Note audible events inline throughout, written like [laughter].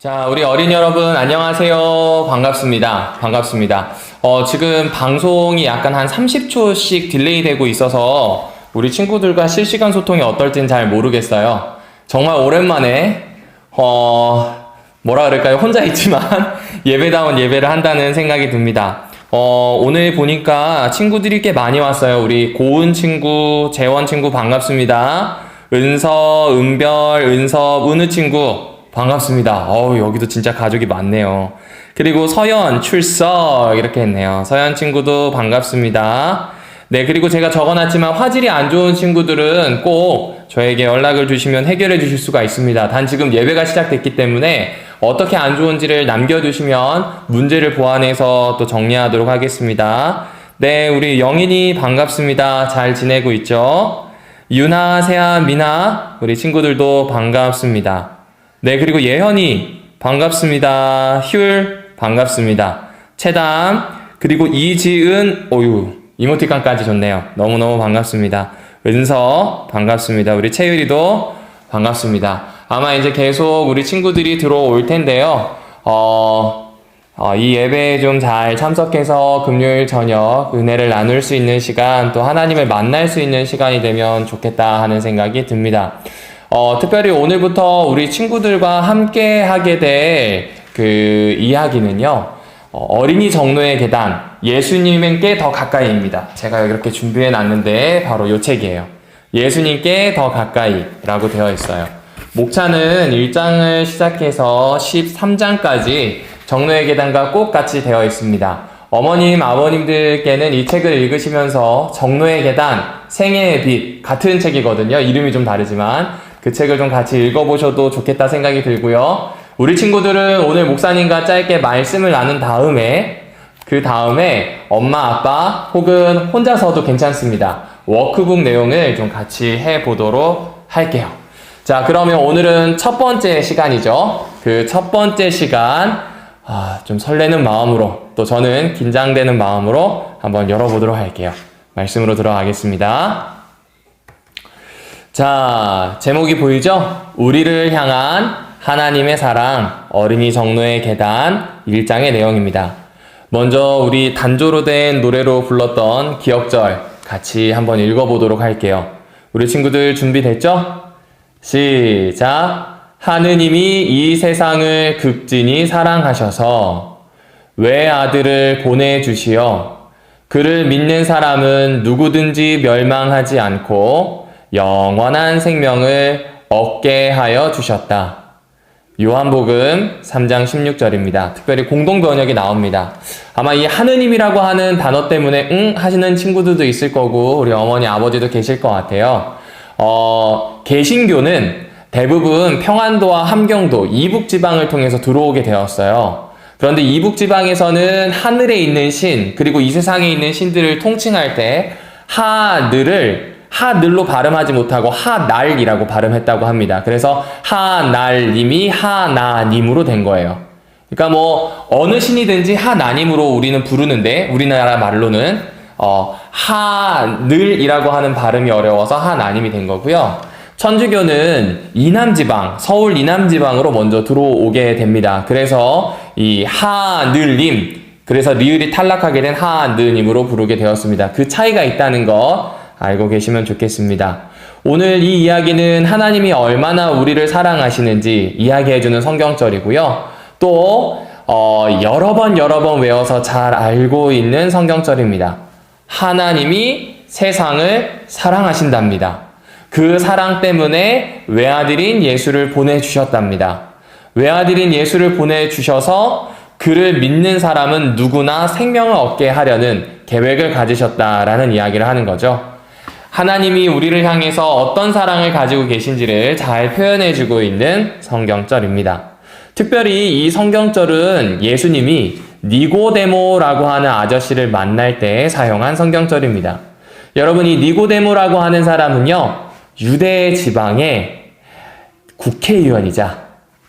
자, 우리 어린 여러분, 안녕하세요. 반갑습니다. 반갑습니다. 어, 지금 방송이 약간 한 30초씩 딜레이 되고 있어서 우리 친구들과 실시간 소통이 어떨지는 잘 모르겠어요. 정말 오랜만에, 어, 뭐라 그럴까요? 혼자 있지만 [laughs] 예배다운 예배를 한다는 생각이 듭니다. 어, 오늘 보니까 친구들이 꽤 많이 왔어요. 우리 고은 친구, 재원 친구 반갑습니다. 은서, 은별, 은섭, 은우 친구 반갑습니다. 어우, 여기도 진짜 가족이 많네요. 그리고 서연, 출석, 이렇게 했네요. 서연 친구도 반갑습니다. 네, 그리고 제가 적어놨지만 화질이 안 좋은 친구들은 꼭 저에게 연락을 주시면 해결해 주실 수가 있습니다. 단 지금 예배가 시작됐기 때문에 어떻게 안 좋은지를 남겨주시면 문제를 보완해서 또 정리하도록 하겠습니다. 네, 우리 영인이 반갑습니다. 잘 지내고 있죠? 유나, 세아, 미나, 우리 친구들도 반갑습니다. 네, 그리고 예현이 반갑습니다. 휼 반갑습니다. 채담 그리고 이지은 오유 이모티콘까지 좋네요. 너무너무 반갑습니다. 은서 반갑습니다. 우리 채율이도 반갑습니다. 아마 이제 계속 우리 친구들이 들어올 텐데요. 어, 어, 이 예배에 좀 잘 참석해서 금요일 저녁 은혜를 나눌 수 있는 시간 또 하나님을 만날 수 있는 시간이 되면 좋겠다 하는 생각이 듭니다. 어, 특별히 오늘부터 우리 친구들과 함께 하게 될 그 이야기는요, 어, 어린이 정로의 계단, 예수님께 더 가까이입니다. 제가 이렇게 준비해 놨는데 바로 요 책이에요. 예수님께 더 가까이라고 되어 있어요. 목차는 1장을 시작해서 13장까지 정로의 계단과 꼭 같이 되어 있습니다. 어머님, 아버님들께는 이 책을 읽으시면서 정로의 계단, 생애의 빛 같은 책이거든요. 이름이 좀 다르지만 그 책을 좀 같이 읽어보셔도 좋겠다 생각이 들고요. 우리 친구들은 오늘 목사님과 짧게 말씀을 나눈 다음에 그 다음에 엄마, 아빠 혹은 혼자서도 괜찮습니다. 워크북 내용을 좀 같이 해보도록 할게요. 자, 그러면 오늘은 첫 번째 시간이죠. 그 첫 번째 시간, 아, 좀 설레는 마음으로, 또 저는 긴장되는 마음으로 한번 열어보도록 할게요. 말씀으로 들어가겠습니다. 자, 제목이 보이죠? 우리를 향한 하나님의 사랑, 어린이 정로의 계단 1장의 내용입니다. 먼저 우리 단조로 된 노래로 불렀던 기억절 같이 한번 읽어보도록 할게요. 우리 친구들 준비됐죠? 시작. 하느님이 이 세상을 극진히 사랑하셔서 외아들을 보내주시어 그를 믿는 사람은 누구든지 멸망하지 않고 영원한 생명을 얻게 하여 주셨다. 요한복음 3장 16절입니다. 특별히 공동 번역이 나옵니다. 아마 이 하느님이라고 하는 단어 때문에 응 하시는 친구들도 있을 거고 우리 어머니 아버지도 계실 것 같아요. 어, 개신교는 대부분 평안도와 함경도 이북 지방을 통해서 들어오게 되었어요. 그런데 이북 지방에서는 하늘에 있는 신 그리고 이 세상에 있는 신들을 통칭할 때 하늘을 하늘로 발음하지 못하고 하날이라고 발음했다고 합니다. 그래서 하날님이 하나님으로 된 거예요. 그러니까 뭐 어느 신이든지 하나님으로 우리는 부르는데 우리나라 말로는 어 하늘이라고 하는 발음이 어려워서 하나님이 된 거고요. 천주교는 이남지방, 서울 이남지방으로 먼저 들어오게 됩니다. 그래서 이 하늘님, 그래서 리을이 탈락하게 된 하느님으로 부르게 되었습니다. 그 차이가 있다는 것 알고 계시면 좋겠습니다. 오늘 이 이야기는 하나님이 얼마나 우리를 사랑하시는지 이야기해주는 성경절이고요. 또 어, 여러 번 여러 번 외워서 잘 알고 있는 성경절입니다. 하나님이 세상을 사랑하신답니다. 그 사랑 때문에 외아들인 예수를 보내주셨답니다. 외아들인 예수를 보내주셔서 그를 믿는 사람은 누구나 생명을 얻게 하려는 계획을 가지셨다라는 이야기를 하는 거죠. 하나님이 우리를 향해서 어떤 사랑을 가지고 계신지를 잘 표현해주고 있는 성경절입니다. 특별히 이 성경절은 예수님이 니고데모라고 하는 아저씨를 만날 때 사용한 성경절입니다. 여러분, 이 니고데모라고 하는 사람은요, 유대 지방의 국회의원이자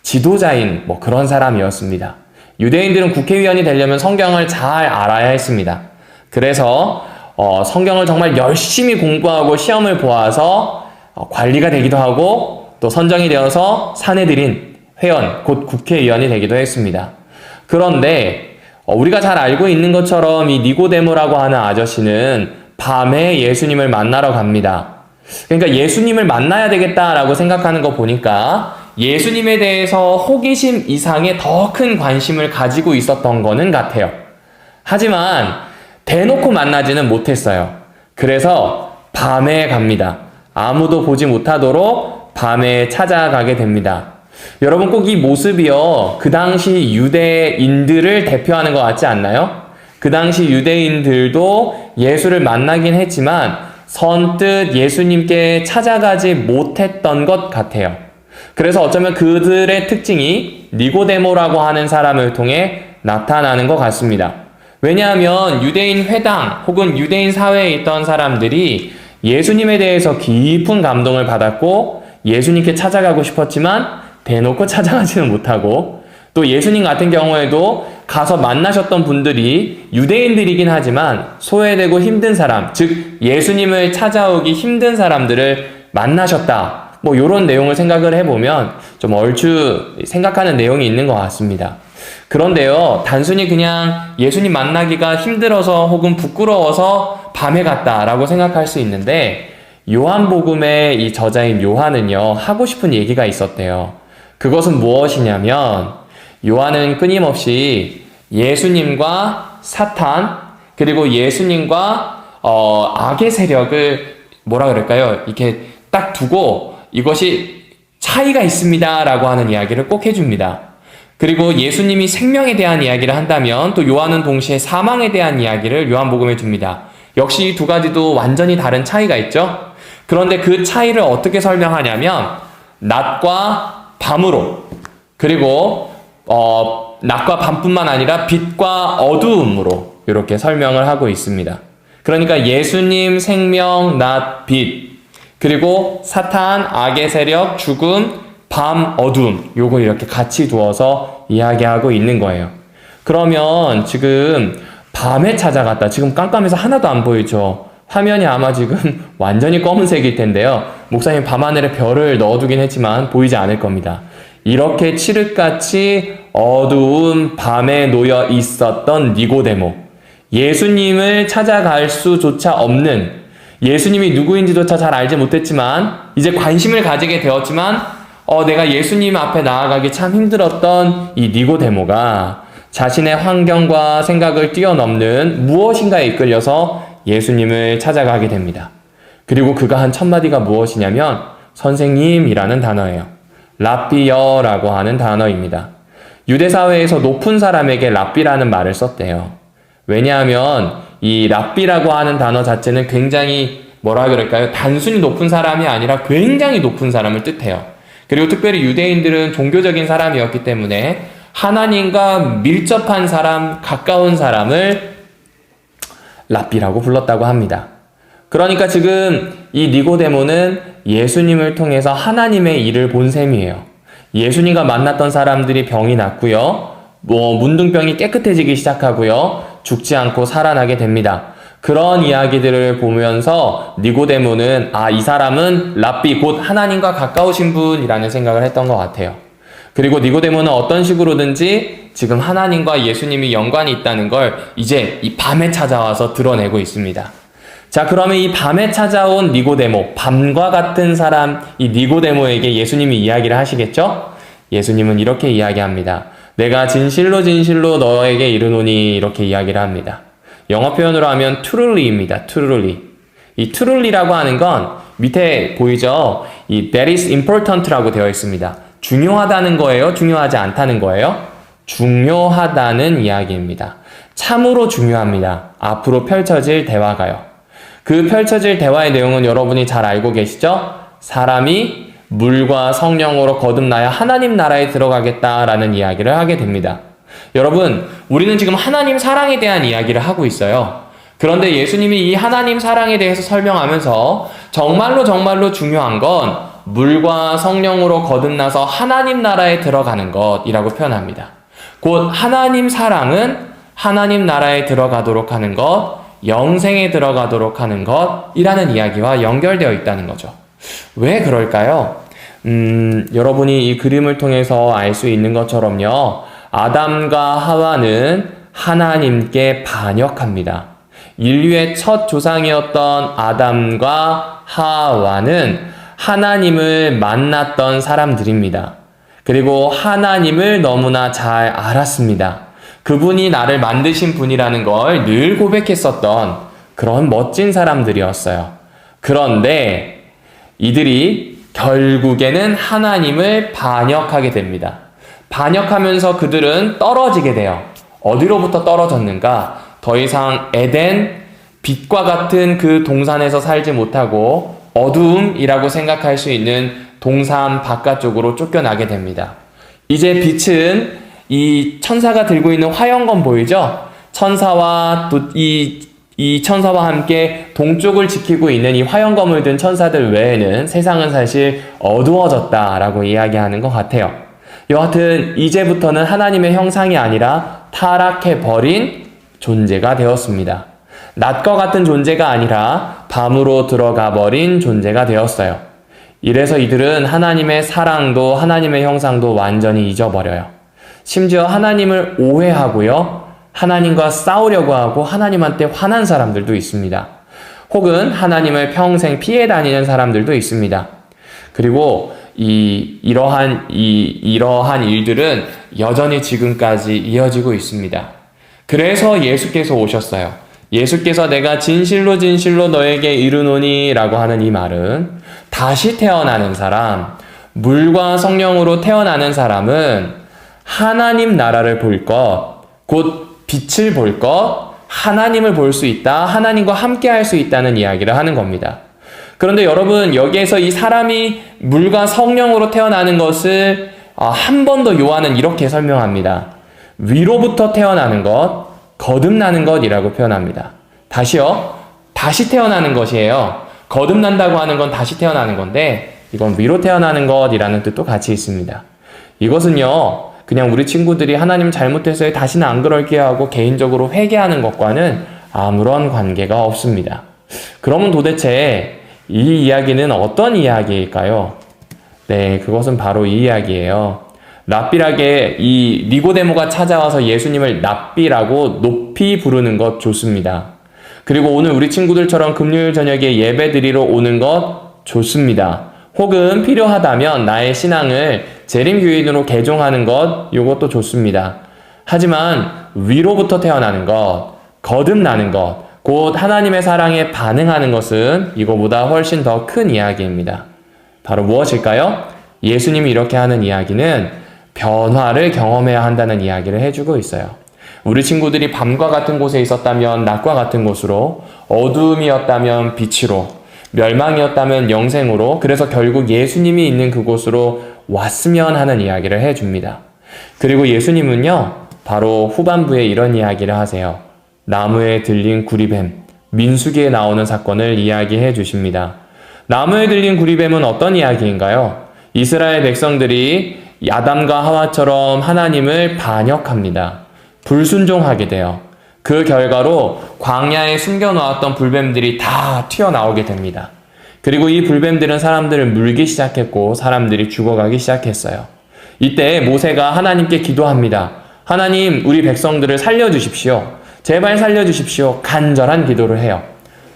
지도자인 뭐 그런 사람이었습니다. 유대인들은 국회의원이 되려면 성경을 잘 알아야 했습니다. 그래서 어, 성경을 정말 열심히 공부하고 시험을 보아서 어, 관리가 되기도 하고 또 선정이 되어서 사내들인 회원, 곧 국회의원이 되기도 했습니다. 그런데 어, 우리가 잘 알고 있는 것처럼 이 니고데모라고 하는 아저씨는 밤에 예수님을 만나러 갑니다. 그러니까 예수님을 만나야 되겠다라고 생각하는 거 보니까 예수님에 대해서 호기심 이상의 더 큰 관심을 가지고 있었던 거는 같아요. 하지만 대놓고 만나지는 못했어요. 그래서 밤에 갑니다. 아무도 보지 못하도록 밤에 찾아가게 됩니다. 여러분 꼭 이 모습이요. 그 당시 유대인들을 대표하는 것 같지 않나요? 그 당시 유대인들도 예수를 만나긴 했지만 선뜻 예수님께 찾아가지 못했던 것 같아요. 그래서 어쩌면 그들의 특징이 니고데모라고 하는 사람을 통해 나타나는 것 같습니다. 왜냐하면 유대인 회당 혹은 유대인 사회에 있던 사람들이 예수님에 대해서 깊은 감동을 받았고 예수님께 찾아가고 싶었지만 대놓고 [laughs] 찾아가지는 못하고 또 예수님 같은 경우에도 가서 만나셨던 분들이 유대인들이긴 하지만 소외되고 힘든 사람, 즉 예수님을 찾아오기 힘든 사람들을 만나셨다. 뭐 이런 내용을 생각을 해보면 좀 얼추 생각하는 내용이 있는 것 같습니다. 그런데요, 단순히 그냥 예수님 만나기가 힘들어서 혹은 부끄러워서 밤에 갔다라고 생각할 수 있는데 요한복음의 이 저자인 요한은요, 하고 싶은 얘기가 있었대요. 그것은 무엇이냐면 요한은 끊임없이 예수님과 사탄 그리고 예수님과 어, 악의 세력을 뭐라 그럴까요? 이렇게 딱 두고 이것이 차이가 있습니다라고 하는 이야기를 꼭 해줍니다. 그리고 예수님이 생명에 대한 이야기를 한다면 또 요한은 동시에 사망에 대한 이야기를 요한복음에 줍니다. 역시 이두 가지도 완전히 다른 차이가 있죠. 그런데 그 차이를 어떻게 설명하냐면 낮과 밤으로 그리고 어, 낮과 밤뿐만 아니라 빛과 어두움으로 이렇게 설명을 하고 있습니다. 그러니까 예수님 생명 낮 빛 그리고 사탄 악의 세력 죽음 밤 어두움 요걸 이렇게 같이 두어서 이야기하고 있는 거예요. 그러면 지금 밤에 찾아갔다. 지금 깜깜해서 하나도 안 보이죠. 화면이 아마 지금 [laughs] 완전히 검은색일 텐데요. 목사님 밤하늘에 별을 넣어두긴 했지만 보이지 않을 겁니다. 이렇게 칠흑같이 어두운 밤에 놓여 있었던 니고데모. 예수님을 찾아갈 수조차 없는 예수님이 누구인지조차 잘 알지 못했지만 이제 관심을 가지게 되었지만 어, 내가 예수님 앞에 나아가기 참 힘들었던 이 니고데모가 자신의 환경과 생각을 뛰어넘는 무엇인가에 이끌려서 예수님을 찾아가게 됩니다. 그리고 그가 한 첫마디가 무엇이냐면 선생님이라는 단어예요. 라비여라고 하는 단어입니다. 유대 사회에서 높은 사람에게 랍비라는 말을 썼대요. 왜냐하면 이 랍비라고 하는 단어 자체는 굉장히 뭐라 그럴까요? 단순히 높은 사람이 아니라 굉장히 높은 사람을 뜻해요. 그리고 특별히 유대인들은 종교적인 사람이었기 때문에 하나님과 밀접한 사람, 가까운 사람을 랍비라고 불렀다고 합니다. 그러니까 지금 이 니고데모는 예수님을 통해서 하나님의 일을 본 셈이에요. 예수님과 만났던 사람들이 병이 낫고요. 뭐 문둥병이 깨끗해지기 시작하고요. 죽지 않고 살아나게 됩니다. 그런 이야기들을 보면서 니고데모는 아, 이 사람은 랍비 곧 하나님과 가까우신 분이라는 생각을 했던 것 같아요. 그리고 니고데모는 어떤 식으로든지 지금 하나님과 예수님이 연관이 있다는 걸 이제 이 밤에 찾아와서 드러내고 있습니다. 자, 그러면 이 밤에 찾아온 니고데모, 밤과 같은 사람, 이 니고데모에게 예수님이 이야기를 하시겠죠? 예수님은 이렇게 이야기합니다. 내가 진실로 진실로 너에게 이르노니 이렇게 이야기를 합니다. 영어 표현으로 하면 truly입니다. truly. 이 truly라고 하는 건 밑에 보이죠? 이 that is important라고 되어 있습니다. 중요하다는 거예요? 중요하지 않다는 거예요? 중요하다는 이야기입니다. 참으로 중요합니다. 앞으로 펼쳐질 대화가요. 그 펼쳐질 대화의 내용은 여러분이 잘 알고 계시죠? 사람이 물과 성령으로 거듭나야 하나님 나라에 들어가겠다라는 이야기를 하게 됩니다. 여러분, 우리는 지금 하나님 사랑에 대한 이야기를 하고 있어요. 그런데 예수님이 이 하나님 사랑에 대해서 설명하면서 정말로 정말로 중요한 건 물과 성령으로 거듭나서 하나님 나라에 들어가는 것이라고 표현합니다. 곧 하나님 사랑은 하나님 나라에 들어가도록 하는 것, 영생에 들어가도록 하는 것이라는 이야기와 연결되어 있다는 거죠. 왜 그럴까요? 음, 여러분이 이 그림을 통해서 알 수 있는 것처럼요. 아담과 하와는 하나님께 반역합니다. 인류의 첫 조상이었던 아담과 하와는 하나님을 만났던 사람들입니다. 그리고 하나님을 너무나 잘 알았습니다. 그분이 나를 만드신 분이라는 걸 늘 고백했었던 그런 멋진 사람들이었어요. 그런데 이들이 결국에는 하나님을 반역하게 됩니다. 반역하면서 그들은 떨어지게 돼요. 어디로부터 떨어졌는가? 더 이상 에덴, 빛과 같은 그 동산에서 살지 못하고 어두움이라고 생각할 수 있는 동산 바깥쪽으로 쫓겨나게 됩니다. 이제 빛은 이 천사가 들고 있는 화영검 보이죠? 천사와 또 이 이 천사와 함께 동쪽을 지키고 있는 이 화영검을 든 천사들 외에는 세상은 사실 어두워졌다라고 이야기하는 것 같아요. 여하튼 이제부터는 하나님의 형상이 아니라 타락해 버린 존재가 되었습니다. 낮과 같은 존재가 아니라 밤으로 들어가 버린 존재가 되었어요. 이래서 이들은 하나님의 사랑도 하나님의 형상도 완전히 잊어버려요. 심지어 하나님을 오해하고요. 하나님과 싸우려고 하고 하나님한테 화난 사람들도 있습니다. 혹은 하나님을 평생 피해 다니는 사람들도 있습니다. 그리고 이 이러한 이 이러한 일들은 여전히 지금까지 이어지고 있습니다. 그래서 예수께서 오셨어요. 예수께서 내가 진실로 진실로 너에게 이르노니라고 하는 이 말은 다시 태어나는 사람, 물과 성령으로 태어나는 사람은 하나님 나라를 볼 것, 곧 빛을 볼 것, 하나님을 볼 수 있다, 하나님과 함께 할 수 있다는 이야기를 하는 겁니다. 그런데 여러분, 여기에서 이 사람이 물과 성령으로 태어나는 것을 아, 한번 더 요한은 이렇게 설명합니다. 위로부터 태어나는 것, 거듭나는 것이라고 표현합니다. 다시요. 다시 태어나는 것이에요. 거듭난다고 하는 건 다시 태어나는 건데, 이건 위로 태어나는 것이라는 뜻도 같이 있습니다. 이것은요, 그냥 우리 친구들이 하나님 잘못했어요. 다시는 안 그럴게요 하고 개인적으로 회개하는 것과는 아무런 관계가 없습니다. 그러면 도대체 이 이야기는 어떤 이야기일까요? 네, 그것은 바로 이 이야기예요. 랍비락에 이 니고데모가 찾아와서 예수님을 랍비라고 높이 부르는 것 좋습니다. 그리고 오늘 우리 친구들처럼 금요일 저녁에 예배 드리러 오는 것 좋습니다. 혹은 필요하다면 나의 신앙을 재림교인으로 개종하는 것, 이것도 좋습니다. 하지만 위로부터 태어나는 것, 거듭나는 것, 곧 하나님의 사랑에 반응하는 것은 이거보다 훨씬 더 큰 이야기입니다. 바로 무엇일까요? 예수님이 이렇게 하는 이야기는 변화를 경험해야 한다는 이야기를 해주고 있어요. 우리 친구들이 밤과 같은 곳에 있었다면 낮과 같은 곳으로, 어두움이었다면 빛으로, 멸망이었다면 영생으로, 그래서 결국 예수님이 있는 그곳으로 왔으면 하는 이야기를 해줍니다. 그리고 예수님은요, 바로 후반부에 이런 이야기를 하세요. 나무에 들린 구리뱀, 민수기에 나오는 사건을 이야기해 주십니다. 나무에 들린 구리뱀은 어떤 이야기인가요? 이스라엘 백성들이 야담과 하와처럼 하나님을 반역합니다. 불순종하게 돼요. 그 결과로 광야에 숨겨놓았던 불뱀들이 다 튀어나오게 됩니다. 그리고 이 불뱀들은 사람들을 물기 시작했고 사람들이 죽어가기 시작했어요. 이때 모세가 하나님께 기도합니다. 하나님, 우리 백성들을 살려주십시오. 제발 살려주십시오. 간절한 기도를 해요.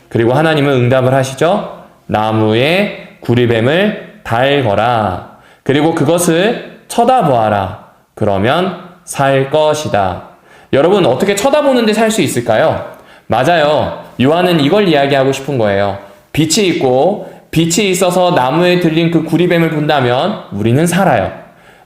그리고 하나님은 응답을 하시죠. 나무에 구리뱀을 달거라. 그리고 그것을 쳐다보아라. 그러면 살 것이다. 여러분, 어떻게 쳐다보는데 살 수 있을까요? 맞아요. 요한은 이걸 이야기하고 싶은 거예요. 빛이 있고 빛이 있어서 나무에 들린 그 구리뱀을 본다면 우리는 살아요.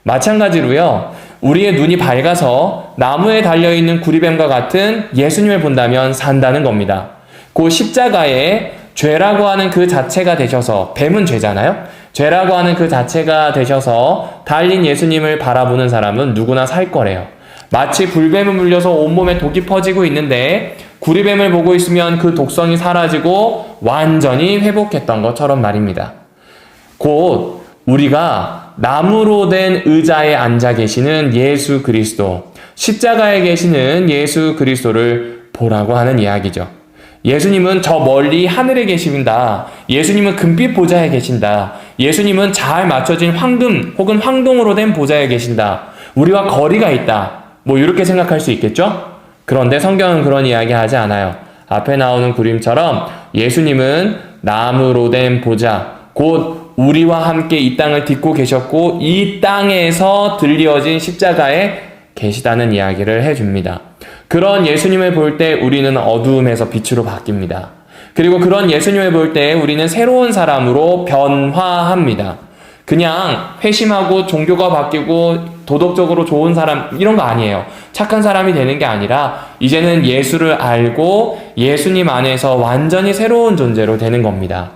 마찬가지로요. 우리의 눈이 밝아서 나무에 달려있는 구리뱀과 같은 예수님을 본다면 산다는 겁니다. 그 십자가에 죄라고 하는 그 자체가 되셔서, 뱀은 죄잖아요? 죄라고 하는 그 자체가 되셔서 달린 예수님을 바라보는 사람은 누구나 살 거래요. 마치 불뱀을 물려서 온몸에 독이 퍼지고 있는데 구리뱀을 보고 있으면 그 독성이 사라지고 완전히 회복했던 것처럼 말입니다. 곧 우리가 나무로 된 의자에 앉아 계시는 예수 그리스도, 십자가에 계시는 예수 그리스도를 보라고 하는 이야기죠. 예수님은 저 멀리 하늘에 계신다. 예수님은 금빛 보좌에 계신다. 예수님은 잘 맞춰진 황금 혹은 황동으로 된 보좌에 계신다. 우리와 거리가 있다. 뭐 이렇게 생각할 수 있겠죠? 그런데 성경은 그런 이야기 하지 않아요. 앞에 나오는 그림처럼 예수님은 나무로 된 보좌, 곧 우리와 함께 이 땅을 딛고 계셨고 이 땅에서 들려진 십자가에 계시다는 이야기를 해줍니다. 그런 예수님을 볼 때 우리는 어두움에서 빛으로 바뀝니다. 그리고 그런 예수님을 볼 때 우리는 새로운 사람으로 변화합니다. 그냥 회심하고 종교가 바뀌고 도덕적으로 좋은 사람 이런 거 아니에요. 착한 사람이 되는 게 아니라 이제는 예수를 알고 예수님 안에서 완전히 새로운 존재로 되는 겁니다.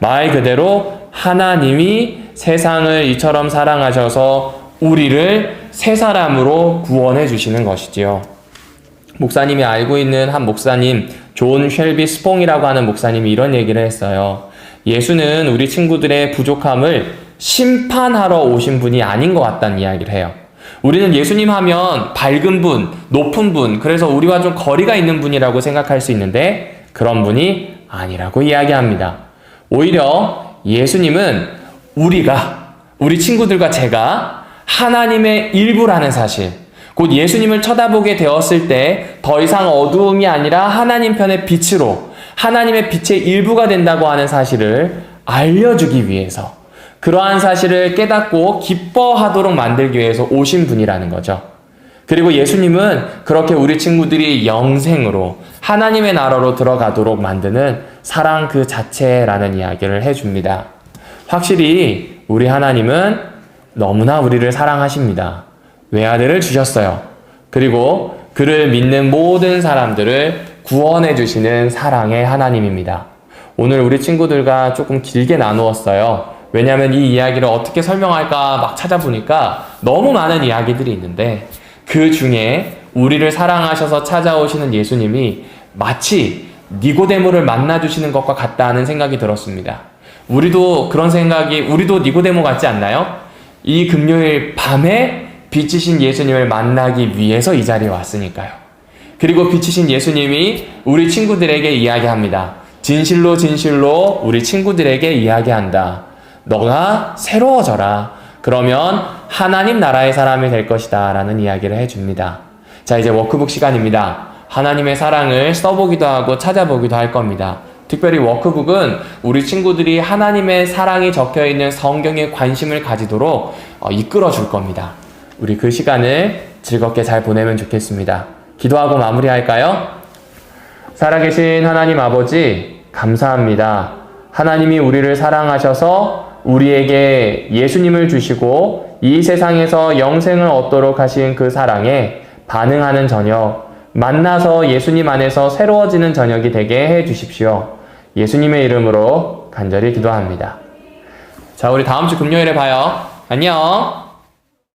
말 그대로 하나님이 세상을 이처럼 사랑하셔서 우리를 새 사람으로 구원해 주시는 것이지요. 목사님이 알고 있는 한 목사님, 존 쉘비 스퐁이라고 하는 목사님이 이런 얘기를 했어요. 예수는 우리 친구들의 부족함을 심판하러 오신 분이 아닌 것 같다는 이야기를 해요. 우리는 예수님 하면 밝은 분, 높은 분, 그래서 우리와 좀 거리가 있는 분이라고 생각할 수 있는데 그런 분이 아니라고 이야기합니다. 오히려 예수님은 우리가, 우리 친구들과 제가 하나님의 일부라는 사실, 곧 예수님을 쳐다보게 되었을 때 더 이상 어두움이 아니라 하나님 편의 빛으로 하나님의 빛의 일부가 된다고 하는 사실을 알려주기 위해서 그러한 사실을 깨닫고 기뻐하도록 만들기 위해서 오신 분이라는 거죠. 그리고 예수님은 그렇게 우리 친구들이 영생으로 하나님의 나라로 들어가도록 만드는 사랑 그 자체라는 이야기를 해줍니다. 확실히 우리 하나님은 너무나 우리를 사랑하십니다. 외아들을 주셨어요. 그리고 그를 믿는 모든 사람들을 구원해 주시는 사랑의 하나님입니다. 오늘 우리 친구들과 조금 길게 나누었어요. 왜냐하면 이 이야기를 어떻게 설명할까 막 찾아보니까 너무 많은 이야기들이 있는데 그 중에 우리를 사랑하셔서 찾아오시는 예수님이 마치 니고데모를 만나 주시는 것과 같다는 생각이 들었습니다. 우리도 그런 생각이 우리도 니고데모 같지 않나요? 이 금요일 밤에 빛이신 예수님을 만나기 위해서 이 자리에 왔으니까요. 그리고 빛이신 예수님이 우리 친구들에게 이야기합니다. 진실로 진실로 우리 친구들에게 이야기한다. 너가 새로워져라. 그러면 하나님 나라의 사람이 될 것이다. 라는 이야기를 해줍니다. 자, 이제 워크북 시간입니다. 하나님의 사랑을 써보기도 하고 찾아보기도 할 겁니다. 특별히 워크북은 우리 친구들이 하나님의 사랑이 적혀 있는 성경에 관심을 가지도록 어, 이끌어 줄 겁니다. 우리 그 시간을 즐겁게 잘 보내면 좋겠습니다. 기도하고 마무리할까요? 살아계신 하나님 아버지, 감사합니다. 하나님이 우리를 사랑하셔서 우리에게 예수님을 주시고 이 세상에서 영생을 얻도록 하신 그 사랑에 반응하는 저녁, 만나서 예수님 안에서 새로워지는 저녁이 되게 해 주십시오. 예수님의 이름으로 간절히 기도합니다. 자, 우리 다음 주 금요일에 봐요. 안녕!